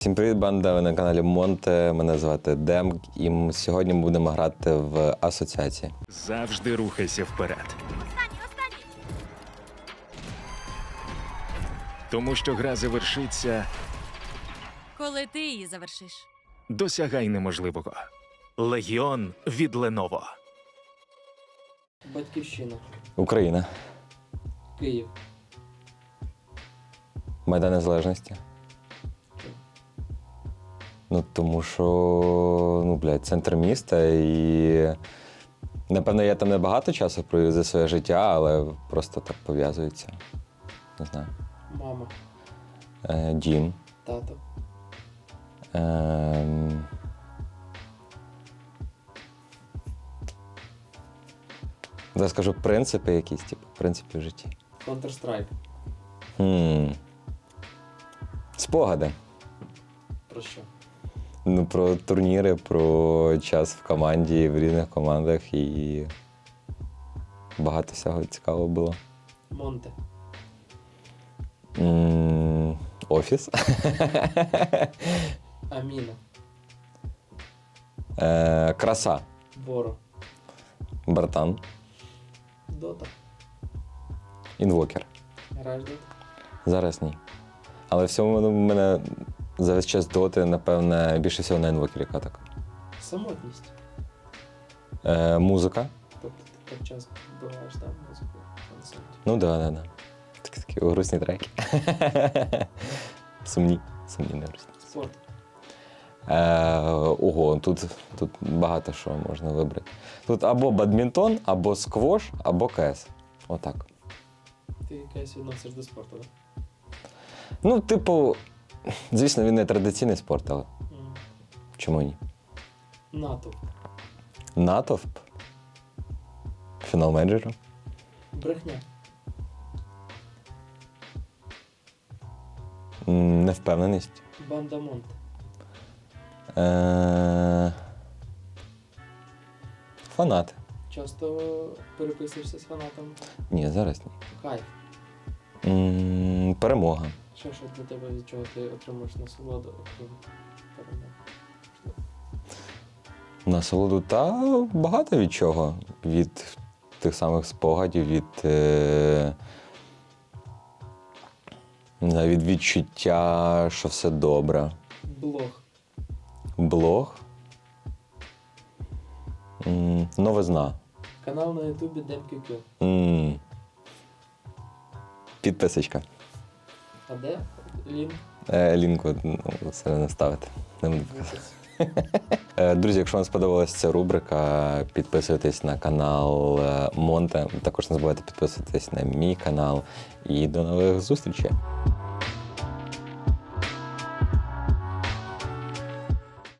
Всім привіт, банда. Ви на каналі Монте. Мене звати Дем. І сьогодні ми будемо грати в асоціації. Завжди рухайся вперед. Останній. Тому що гра завершиться, Коли ти її завершиш. досягай неможливого. Легіон від Леново. Батьківщина, Україна. Київ, Майдан Незалежності. Ну, тому що, ну, блядь, центр міста і. Напевно, я там не багато часу провів за своє життя, але просто так пов'язується. Не знаю. мама, Е, дім. тато, Ем... Зараз скажу принципи якісь, типу, принципи в житті. Counter-Strike. Хм. Спогади. Про що? Ну, про турніри, про час в команді, в різних командах і багато всього цікавого було. Монте, М, Офіс. Аміна, Е, Краса. Боро, Братан. Дота. Інвокер. Дота? Зараз ні. Але в мене за весь час доти, напевне, більше всього на інвокері каток. Самотність. Е, музика. Тобто ти так час вбиваєш там музику концерт. Ну да, да, да. Такі такі грустні треки. Сумні. Сумні, не грустні. Спорт. Е, ого, тут, тут багато що можна вибрати. Тут або бадмінтон, або сквош, або КС. Отак. Ти якась відносиш до спорту, так? Ну, типу, звісно, він не традиційний спорт, але чому ні? НАТО. Натовп. Фінал менеджеру. Брехня. М, Невпевненість. Банда Монте. Е, Фанати. Часто переписуєшся з фанатом. Ні, зараз ні. Кайф. М, Перемога. Що що для тебе від чого ти отримуєш насолоду, окрім перемоги? Насолоду та багато від чого. Від тих самих спогадів, від, е, від відчуття, що все добре. Блог. Блог. М, Новизна. Канал на Ютубі DemQQ. М, Підписочка. А де? Лінк. Е, Лінку ну, не ставити. Не буду показувати. Е, Друзі, якщо вам сподобалася ця рубрика, підписуйтесь на канал е, Монте. Також не забувайте підписуватись на мій канал. І до нових зустрічей.